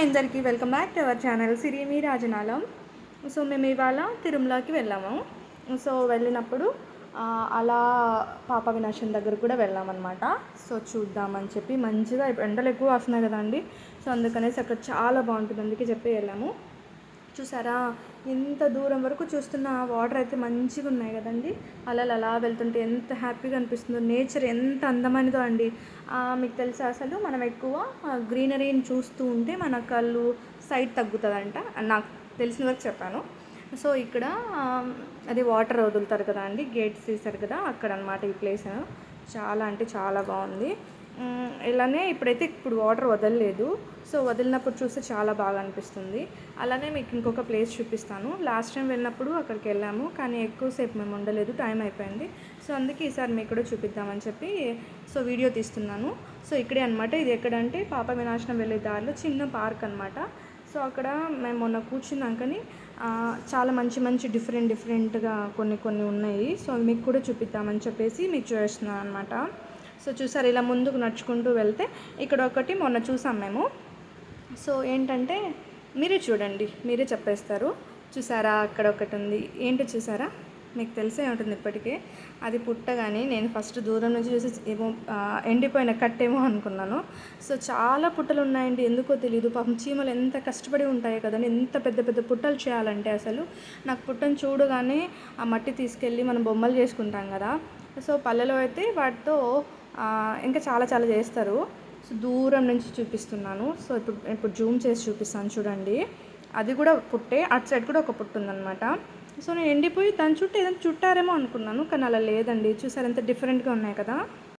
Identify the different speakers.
Speaker 1: Hi అందరికీ welcome back to our channel Sirimi Rajanalam. So మేము ఇవాళ తిరుమలకి వెళ్ళాము. సో వెళ్ళినప్పుడు అలా పాప వినాశం దగ్గర కూడా వెళ్ళామన్నమాట. సో చూద్దామని చెప్పి మంచిగా ఎండలు ఎక్కువ వస్తున్నాయి కదండి. సో అందుకనేసి అక్కడ చాలా బాగుంటుంది అందుకే చెప్పి వెళ్ళాము. చూసారా? ఎంత దూరం వరకు చూస్తున్న వాటర్ అయితే మంచిగా ఉన్నాయి కదండి. అలలు అలా వెళ్తుంటే ఎంత హ్యాపీగా అనిపిస్తుందో నేచర్ ఎంత అందమైనదో అండి. మీకు తెలుసా అసలు? మనం ఎక్కువ గ్రీనరీని చూస్తూ ఉంటే మన కళ్ళు సైట్ తగ్గుతుందంట. నాకు తెలిసిన వరకు చెప్పాను. సో ఇక్కడ అది వాటర్ వదులుతారు కదా అండి గేట్స్ తీశారు కదా అక్కడ అనమాట ఈ ప్లేస్ చాలా అంటే చాలా బాగుంది. ఇలానే ఇప్పుడైతే ఇప్పుడు వాటర్ వదలలేదు. సో వదిలినప్పుడు చూస్తే చాలా బాగా అనిపిస్తుంది. అలానే మీకు ఇంకొక ప్లేస్ చూపిస్తాను. లాస్ట్ టైం వెళ్ళినప్పుడు అక్కడికి వెళ్ళాము కానీ ఎక్కువసేపు మేము ఉండలేదు టైం అయిపోయింది. సో అందుకే ఈసారి మీకు కూడా చూపిద్దామని చెప్పి సో వీడియో తీస్తున్నాను. సో ఇక్కడే అనమాట ఇది ఎక్కడంటే పాప వినాశనం వెళ్ళే దారిలో చిన్న పార్క్ అనమాట సో అక్కడ మేము మొన్న కూర్చున్నాకని చాలా మంచి మంచి డిఫరెంట్ డిఫరెంట్గా కొన్ని కొన్ని ఉన్నాయి. సో అవి మీకు కూడా చూపిద్దామని చెప్పేసి మీకు చూస్తున్నాను అనమాట సో చూసారు ఇలా ముందుకు నడుచుకుంటూ వెళ్తే ఇక్కడ ఒకటి మొన్న చూసాం మేము. సో ఏంటంటే మీరే చూడండి మీరే చెప్పేస్తారు. చూసారా అక్కడ ఒకటి ఉంది. ఏంటో చూసారా? మీకు తెలిసే ఉంటుంది ఇప్పటికే. అది పుట్టగానే నేను ఫస్ట్ దూరం నుంచి చూసి ఏమో ఎండిపోయిన కట్టేమో అనుకున్నాను. సో చాలా పుట్టలు ఉన్నాయండి. ఎందుకో తెలియదు పాపం చీమలు ఎంత కష్టపడి ఉంటాయో కదండి. ఎంత పెద్ద పెద్ద పుట్టలు చేయాలంటే అసలు. నాకు పుట్టను చూడగానే ఆ మట్టి తీసుకెళ్ళి మనం బొమ్మలు చేసుకుంటాం కదా. సో పల్లెలో అయితే వాటితో ఇంకా చాలా చాలా చేస్తారు. సో దూరం నుంచి చూపిస్తున్నాను. సో ఇప్పుడు ఇప్పుడు జూమ్ చేసి చూపిస్తాను చూడండి. అది కూడా పుట్టే అటు సైడ్ కూడా ఒక పుట్టు ఉందన్నమాట. సో నేను ఎండిపోయి దాని చుట్టూ ఏదైనా చుట్టారేమో అనుకున్నాను కానీ అలా లేదండి. చూసారు ఎంత డిఫరెంట్గా ఉన్నాయి కదా?